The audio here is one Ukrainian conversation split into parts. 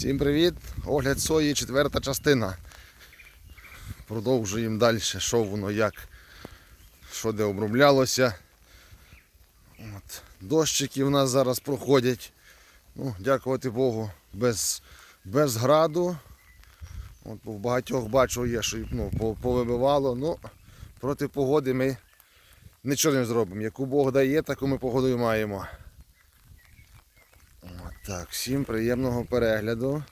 Всім привіт! Огляд сої, четверта частина. Продовжуємо далі, що воно, як, що де оброблялося. От. Дощики в нас зараз проходять. Ну, дякувати Богу, без, без граду. От, по багатьох бачу є, що ну, повибивало. Ну, проти погоди ми нічого не зробимо. Яку Бог дає, таку ми погоду і маємо. Так, всім приємного перегляду.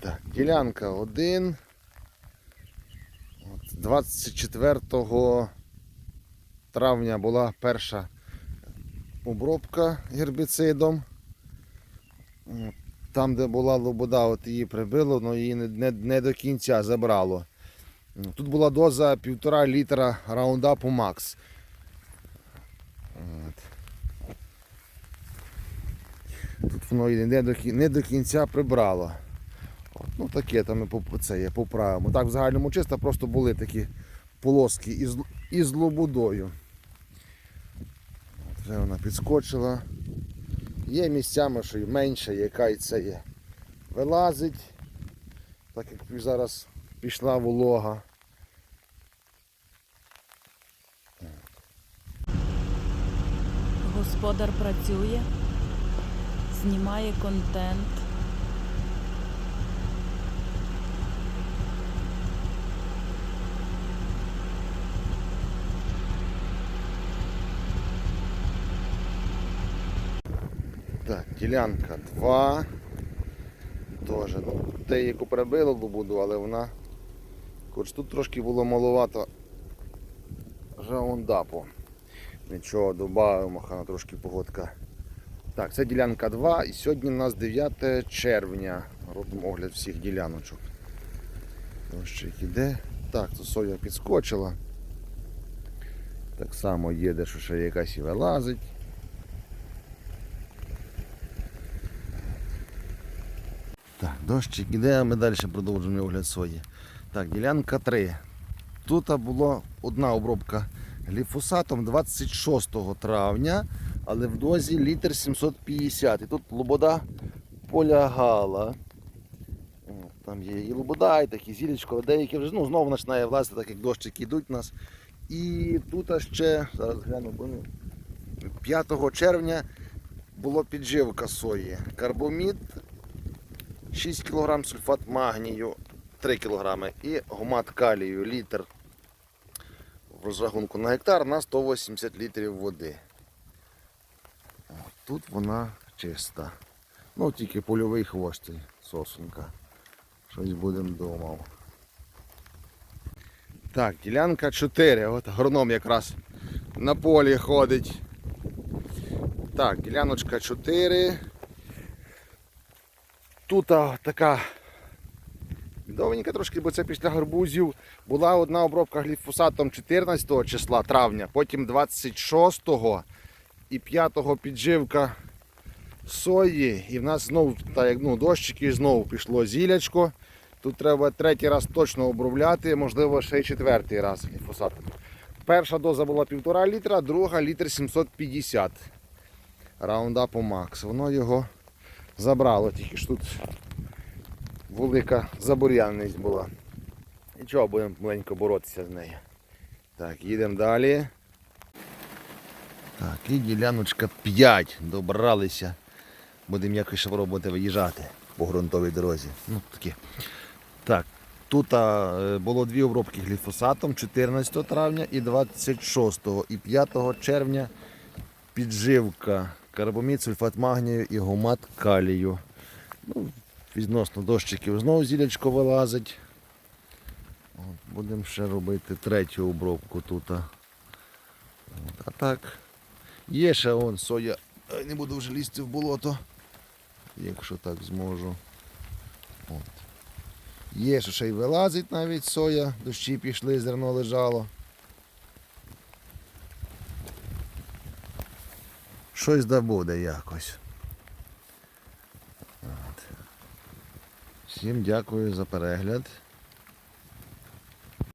Так, ділянка 1. 24 травня була перша обробка гербіцидом. Там, де була лобода, от її прибило, але її не, не, не до кінця забрало. Тут була доза 1,5 літра раундапу Макс. От. Тут воно і не до, не до кінця прибрало. От, ну таке там ми це є, поправимо. Так в загальному чисто просто були такі полоски із, із лобудою. От, вже вона підскочила. Є місцями, що й менше, яка і це є. Вилазить, так як зараз пішла волога. Господар працює, знімає контент. Так, ділянка 2. Тоже, ну, те, яку прибило буду, але вона. Хоч тут трошки було маловато жаундапу. Нічого, додаємо, хана трошки погодка. Так, це ділянка 2 і сьогодні у нас 9 червня. Робимо огляд всіх діляночок. Дощик іде. Так, то соя підскочила. Так само є, де що ще якась і вилазить. Так, дощик іде, а ми далі продовжуємо огляд сої. Так, ділянка 3. Тут була одна обробка гліфосатом 26 травня, але в дозі літр 750. І тут лобода полягала. Там є і лобода, і такі зілечко, деякі вже ну, знову починає влазити, так як дощики йдуть у нас. І тут ще, зараз гляну, бо ну, 5 червня було підживка сої. Карбомід 6 кг сульфат магнію 3 кг і гумат калію літр в розрахунку на гектар на 180 літрів води. Тут вона чиста. Ну тільки польовий хвост і сосунка. Щось будемо думав. Так, ділянка 4. От агроном якраз на полі ходить. Так, діляночка 4. Тут а, така бідовенька трошки, бо це після гарбузів. Була одна обробка гліфосатом 14 числа травня, потім 26 і 5 підживка сої. І в нас знову так, як, ну, дощики, знову пішло зілячко. Тут треба третій раз точно обробляти, можливо, ще й четвертий раз гліфосатом. Перша доза була 1,5 літра, друга літр 750. Раундапу Макс. Воно його забрало, тільки ж тут велика забур'янність була. Нічого, будемо маленько боротися з нею. Так, їдемо далі. Так, і діляночка 5. Добралися. Будемо якось ще пробувати виїжджати по ґрунтовій дорозі. Ну, таке. Так, тут а, було дві обробки гліфосатом 14 травня і 26 і 5 червня підживка карбомід, сульфат магнію і гумат калію. Ну, відносно дощиків знову зілячко вилазить. Будемо ще робити третю обробку тут. А так, є ще он соя. Не буду вже лізти в болото, якщо так зможу. От. Є, що ще й вилазить навіть соя, дощі пішли, зерно лежало. Щось да буде якось. От. Всім дякую за перегляд.